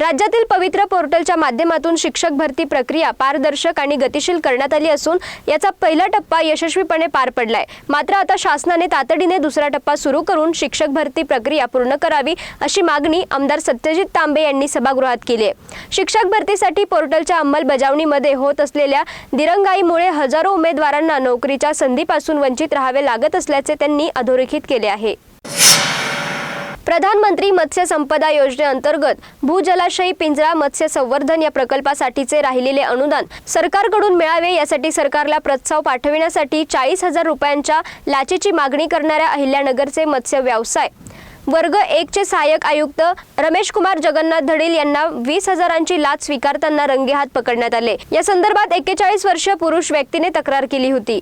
राज्यातील पवित्र पोर्टलच्या माध्यमातून शिक्षक भरती प्रक्रिया पारदर्शक आणि गतिशील करण्यात आली असून याचा पहिला टप्पा यशस्वीपणे पार पडलाय. मात्र आता शासनाने तातडीने दुसरा टप्पा सुरू करून शिक्षक भरती प्रक्रिया पूर्ण करावी अशी मागणी आमदार सत्यजित तांबे यांनी सभागृहात केली आहे. शिक्षक भरतीसाठी पोर्टलच्या अंमलबजावणीमध्ये होत असलेल्या दिरंगाईमुळे हजारो उमेदवारांना नोकरीच्या संधीपासून वंचित राहावे लागत असल्याचे त्यांनी अधोरेखित केले आहे. प्रधानमंत्री मत्स्य संपदा योजनेअंतर्गत भूजलाशयी पिंजरा मत्स्य संवर्धन या प्रकल्पासाठीचे राहिलेले अनुदान सरकारकडून मिळावे यासाठी सरकारला प्रस्ताव पाठविण्यासाठी चाळीस हजार रुपयांच्या लाचेची मागणी करणाऱ्या अहिल्यानगरचे मत्स्य व्यवसाय वर्ग एकचे सहाय्यक आयुक्त रमेश कुमार जगन्नाथ धडील यांना वीस हजारांची लाच स्वीकारताना रंगेहात पकडण्यात आले. या संदर्भात एक्केचाळीस वर्षीय पुरुष व्यक्तीने तक्रार केली होती.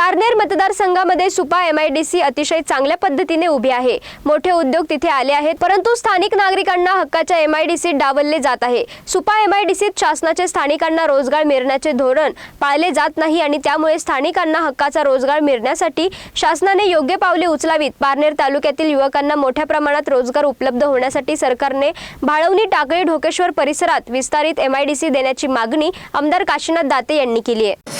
पारनेर मतदारसंघामध्ये सुपा एमआयडीसी अतिशय चांगल्या पद्धतीने उभी आहे. मोठे उद्योग तिथे आले आहेत परंतु स्थानिक नागरिकांना हक्काच्या एमआयडीसीत डावलले जात आहे. सुपा एमआयडीसीत शासनाचे स्थानिकांना रोजगार मिळण्याचे धोरण पाळले जात नाही आणि त्यामुळे स्थानिकांना हक्काचा रोजगार मिळण्यासाठी शासनाने योग्य पावले उचलावीत. पारनेर तालुक्यातील युवकांना मोठ्या प्रमाणात रोजगार उपलब्ध होण्यासाठी सरकारने भाळवणी टाकळी ढोकेश्वर परिसरात विस्तारित एमआयडीसी देण्याची मागणी आमदार काशीनाथ दाते यांनी केली आहे.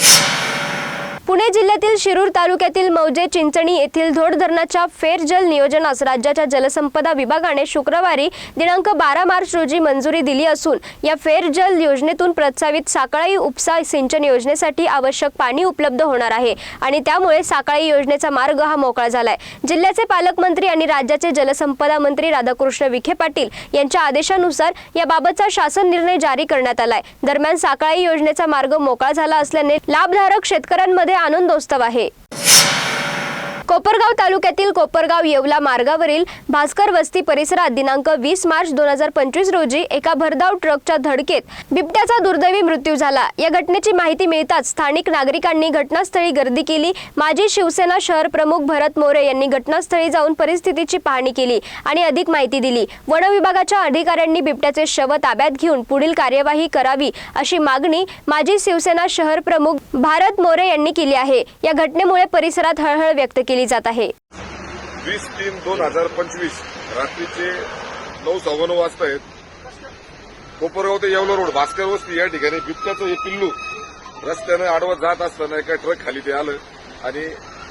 पुणे जिल्ह्यातील शिरूर तालुक्यातील मौजे चिंचणी येथील धोड धरणाच्या फेर जल नियोजनास राज्याच्या जलसंपदा विभागाने शुक्रवारी दिनांक बारा मार्च रोजी मंजुरी दिली असून या फेर जल योजनेतून प्रस्तावित साकळाई उपसा सिंचन योजनेसाठी आवश्यक पाणी उपलब्ध होणार आहे आणि त्यामुळे साकळाई योजनेचा मार्ग हा मोकळा झालाय. जिल्ह्याचे पालकमंत्री आणि राज्याचे जलसंपदा मंत्री राधाकृष्ण विखे पाटील यांच्या आदेशानुसार याबाबतचा शासन निर्णय जारी करण्यात आलाय. दरम्यान साकळाई योजनेचा मार्ग मोकळा झाला असल्याने लाभधारक शेतकऱ्यांमध्ये आनंदोत्सव आहे. कोपरगाव तालुक्यातील कोपरगाव येवला मार्गावरील भास्कर वस्ती परिसरात दिनांक वीस मार्च दोन हजार पंचवीस रोजी एका भरधाव ट्रकच्या धडकेत बिबट्याचा दुर्दैवी मृत्यू झाला. या घटनेची माहिती मिळताच स्थानिक नागरिकांनी घटनास्थळी गर्दी केली. माजी शिवसेना शहर प्रमुख भरत मोरे यांनी घटनास्थळी जाऊन परिस्थितीची पाहणी केली आणि अधिक माहिती दिली. वन विभागाच्या अधिकाऱ्यांनी बिबट्याचे शव ताब्यात घेऊन पुढील कार्यवाही करावी अशी मागणी माजी शिवसेना शहर प्रमुख भारत मोरे यांनी केली आहे. या घटनेमुळे परिसरात हळहळ व्यक्त केली. जात आहे. वीस तीन दोन हजार पंचवीस रात्रीचे नऊ सव्वानऊ वाजता आहेत. कोपरगाव ते येवला रोड भास्कर वस्ती या ठिकाणी बिबट्याचं हे पिल्लू रस्त्यानं आडवत जात असताना एका ट्रक खाली ते आलं आणि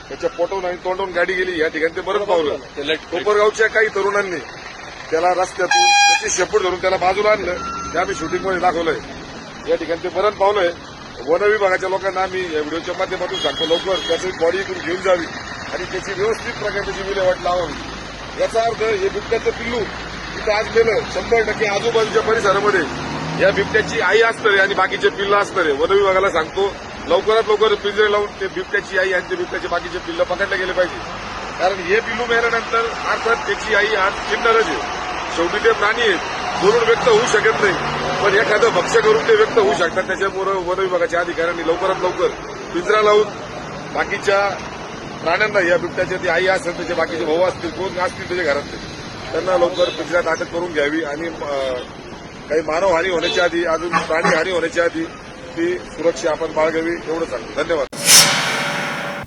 त्याच्या पोटवून आणि तोंडवून गाडी गेली. या ठिकाणी ते बरंच पावलं. कोपरगावच्या काही तरुणांनी त्याला रस्त्यातून त्याची शेपूट धरून त्याला बाजूला आणलं. ते आम्ही शूटिंगमध्ये दाखवलंय. या ठिकाणी ते बरंच पावलंय. वन विभागाच्या लोकांना आम्ही व्हिडिओच्या माध्यमातून सांगतो लवकर त्याची बॉडी इथून घेऊन जावी आणि त्याची व्यवस्थित प्रकारे त्याची विल्हेवाट लावावी. याचा अर्थ हे बिबट्याचं पिल्लू तिथं आज गेलं शंभर टक्के आजूबाजूच्या परिसरामध्ये या बिबट्याची आई असतरे आणि बाकीचे पिल्लं असतरे आहे वन विभागाला सांगतो लवकरात लवकर पिंजरे लावून ते बिबट्याची आई आणि ते बिबट्याचे बाकीचे पिल्लं पकडले गेले पाहिजे. कारण हे पिल्लू मेल्यानंतर अर्थात त्याची आई आज चिंतारच आहे. शेवटी ते प्राणी आहेत. दुरून व्यक्त होऊ शकत नाही. पण एखादं भक्ष करून ते व्यक्त होऊ शकतात. त्याच्यामुळे वन विभागाच्या अधिकाऱ्यांनी लवकरात लवकर पिंजरा लावून बाकीच्या प्राण्यांना या बिबट्याच्या ती आई असेल त्याचे बाकीचे भाऊ असतील कोण असतील त्याच्या घरातले त्यांना लवकर पिंजऱ्यात अटक करून घ्यावी आणि काही मानवहानी होण्याच्या आधी अजून प्राणीहानी होण्याच्या आधी ती सुरक्षा आपण बाळगावी एवढं सांगतो. धन्यवाद.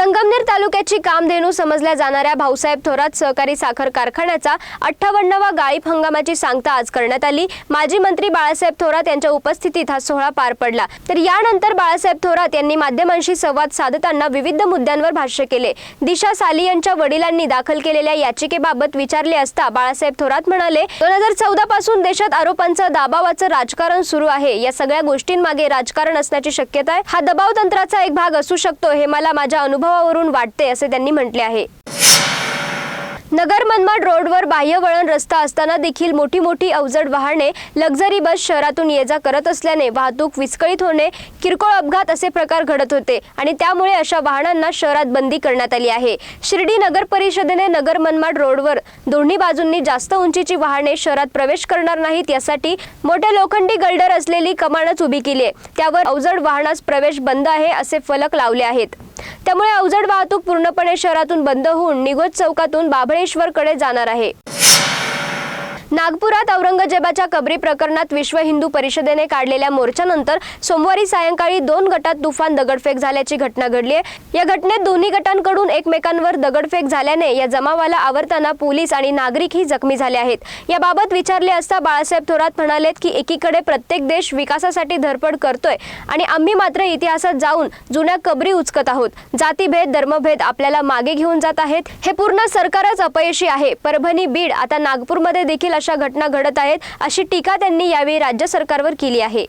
संगमनेर तालुक्याची कामधेनू समजल्या जाणाऱ्या भाऊसाहेब थोरात सहकारी साखर कारखान्याचा अठ्ठावन्नावा गाळीप हंगामाची सांगता आज करण्यात आली. माजी मंत्री बाळासाहेब थोरात यांच्या उपस्थितीत हा सोहळा पार पडला. तर यानंतर बाळासाहेब थोरात यांनी माध्यमांशी संवाद साधताना विविध मुद्द्यांवर भाष्य केले. दिशा साली यांच्या वडिलांनी दाखल केलेल्या याचिकेबाबत विचारले असता बाळासाहेब थोरात म्हणाले दोन हजार चौदा पासून देशात आरोपांचं दाबावाचं राजकारण सुरू आहे. या सगळ्या गोष्टींमागे राजकारण असण्याची शक्यता आहे. हा दबाव तंत्राचा एक भाग असू शकतो. हे मला माझ्या अनुभव अनुभवावरून वाटते असे त्यांनी म्हटले आहे. नगर मनमाड रोडवर बाह्य वळण रस्ता असताना देखील मोठी मोठी अवजड वाहने लक्झरी बस शहरातून ये जा करत असल्याने वाहतूक विस्कळीत होणे किरकोळ अपघात असे प्रकार घडत होते आणि त्यामुळे अशा वाहनांना शहरात बंदी करण्यात आली आहे. शिर्डी नगर परिषदेने नगर मनमाड रोडवर दोन्ही बाजूंनी जास्त उंचीची वाहने शहरात प्रवेश करणार नाहीत यासाठी मोठ्या लोखंडी गल्डर असलेली कमानच उभी केली आहे. त्यावर अवजड वाहनास प्रवेश बंद आहे असे फलक लावले आहेत. त्यामुळे अवजड वाहतूक पूर्णपणे शहरातून बंद होऊन निगोज चौकातून बाभळेश्वरकडे जाणार आहे. नागपुरात औरंगजेबाच्या कबरी प्रकरणात विश्व हिंदू परिषदेने काढलेल्या मोर्चानंतर सोमवारी सायंकाळी दोन गटात तुफान दगडफेक झाल्याची घटना घडली आहे. या घटनेत दोन्ही गटांकडून एकमेकांवर दगडफेक झाल्याने या जमावाला आवरताना पोलीस आणि नागरिकही जखमी झाले आहेत. याबाबत विचारले असता बाळासाहेब थोरात म्हणालेत की एकीकडे प्रत्येक देश विकासासाठी धडपड करतोय आणि आम्ही मात्र इतिहासात जाऊन जुन्या कबरी उचकत आहोत. जातीभेद धर्मभेद आपल्याला मागे घेऊन जात आहेत. हे पूर्ण सरकारच अपयशी आहे. परभणी बीड आता नागपूरमध्ये देखील अशा घटना घडत आहेत अशी टीका त्यांनी यावेळी राज्य सरकारवर केली आहे.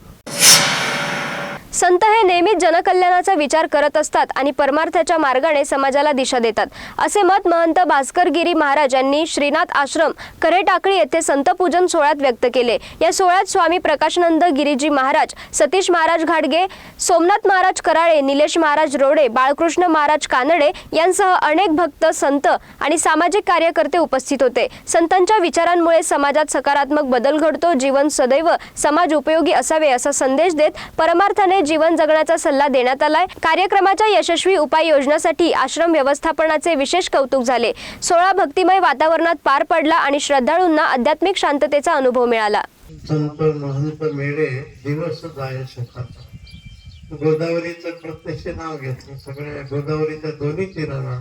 संत हे नेहमीच जनकल्याणाचा विचार करत असतात आणि परमार्थाच्या मार्गाने समाजाला दिशा देतात. असे मत महंत भास्कर गिरी महाराज यांनी श्रीनाथ आश्रम करे टाकळी येथे संत पूजन सोहळ्यात व्यक्त केले. या सोहळ्यात स्वामी प्रकाशनंद गिरीजी महाराज सतीश महाराज घाडगे सोमनाथ महाराज कराळे निलेश महाराज रोडे बाळकृष्ण महाराज कानडे यांसह अनेक भक्त संत आणि सामाजिक कार्यकर्ते उपस्थित होते. संतांच्या विचारांमुळे समाजात सकारात्मक बदल घडतो. जीवन सदैव समाज उपयोगी असावे असा संदेश देत परमार्थाने जीवन जगण्याचा सल्ला देण्यात आलाय. कार्यक्रमाच्या यशस्वी उपाययोजनासाठी आश्रम व्यवस्थापनाचे विशेष कौतुक झाले. सोळा भक्तिमय वातावरणात पार पडला आणि श्रद्धाळूंना आध्यात्मिक शांततेचा अनुभव मिळाला. संत महंत मेळे दिवस जाय सकाळचा गोदावरीचं प्रत्यक्ष नाव घेतलं. सगळ्या गोदावरीच्या दोन्ही तीराला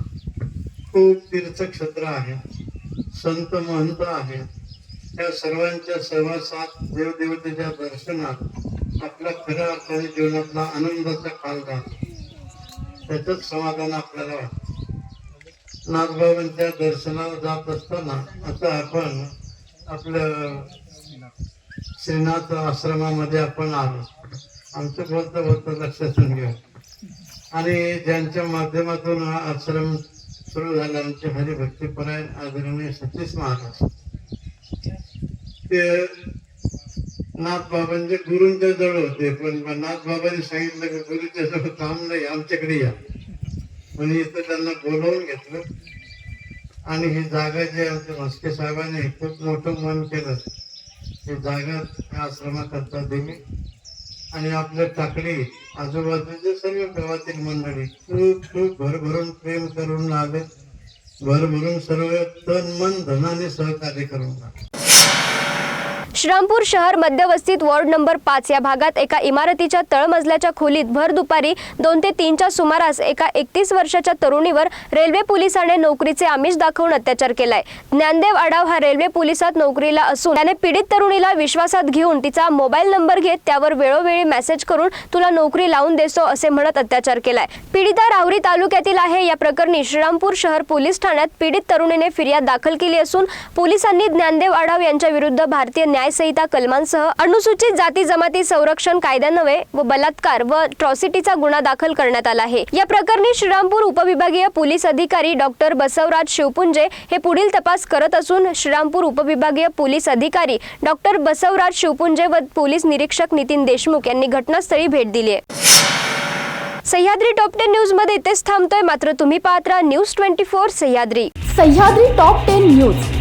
खूप तीर्थक्षेत्र आहेत संत महंत आहेत त्या सर्वांच्या सहवासात देवदेवतेच्या दर्शनात आपला खऱ्या अर्थाने जीवनातला आनंदाचा काल जातो त्याचंच समाधान आपल्याला वाटतं. नाथबाबांच्या दर्शनाला जात असताना आता आपण आपल्या श्रीनाथ आश्रमामध्ये आपण आलो. आमचं बोलतं बोलतं लक्षातून घेऊ आणि ज्यांच्या माध्यमातून हा आश्रम सुरू झाला आमचे हरिभक्तीपरायण आदरणीय सतीश महाराज. ते नाथबाबांच्या गुरूंच्या जवळ होते पण नाथबाबांनी सांगितलं की गुरुच्या जवळ काम नाही आमच्याकडे या. म्हणजे इथं त्यांना बोलवून घेतलं. आणि ही जागा जी आमच्या म्हस्के साहेबांनी खूप मोठं मन केलं. ही जागा या आश्रमाकरता दिली. आणि आपल्या टाकडी आजूबाजूचे सर्व गावातील मंडळी खूप खूप भरभरून प्रेम करून आले. भरभरून सर्व तन मन धनाने सहकार्य करून आले. श्रीरामपूर शहर मध्यवस्तीत वॉर्ड नंबर पाच या भागात एका इमारतीच्या तळमजल्याच्या खोलीत भर दुपारी दोन ते तीनच्या सुमारास एका एकतीस वर्षाच्या तरुणीवर रेल्वे पोलिसाने नोकरीचे आमिष दाखवून अत्याचार केलाय. ज्ञानदेव आडाव हा रेल्वे पोलिसात नोकरीला असून त्याने पीडित तरुणीला विश्वासात घेऊन तिचा मोबाईल नंबर घेत त्यावर वेळोवेळी मेसेज करून तुला नोकरी लावून देसो असे म्हणत अत्याचार केलाय. पीडिता राहुरी तालुक्यातील आहे. या प्रकरणी श्रीरामपूर शहर पोलीस ठाण्यात पीडित तरुणीने फिर्याद दाखल केली असून पोलिसांनी ज्ञानदेव आढाव यांच्या विरुद्ध भारतीय न्याय न्यायसंहिता कलमांसह अनुसूचित जाती जमाती संरक्षण कायद्यान्वये व बलात्कार व ट्रॉसिटीचा गुन्हा दाखल करण्यात आला आहे. या प्रकरणी श्रीरामपूर उपविभागीय पोलीस अधिकारी डॉक्टर बसवराज शिवपुंजे हे पुढील तपास करत असून श्रीरामपूर उपविभागीय पोलीस अधिकारी डॉक्टर बसवराज शिवपुंजे व पोलीस निरीक्षक नितीन देशमुख यांनी घटनास्थळी भेट दिली आहे. सह्याद्री टॉप टेन न्यूजमध्ये इथेच थांबतोय. मात्र तुम्ही पाहत राहा news twenty four Sahyadri. Sahyadri top ten news.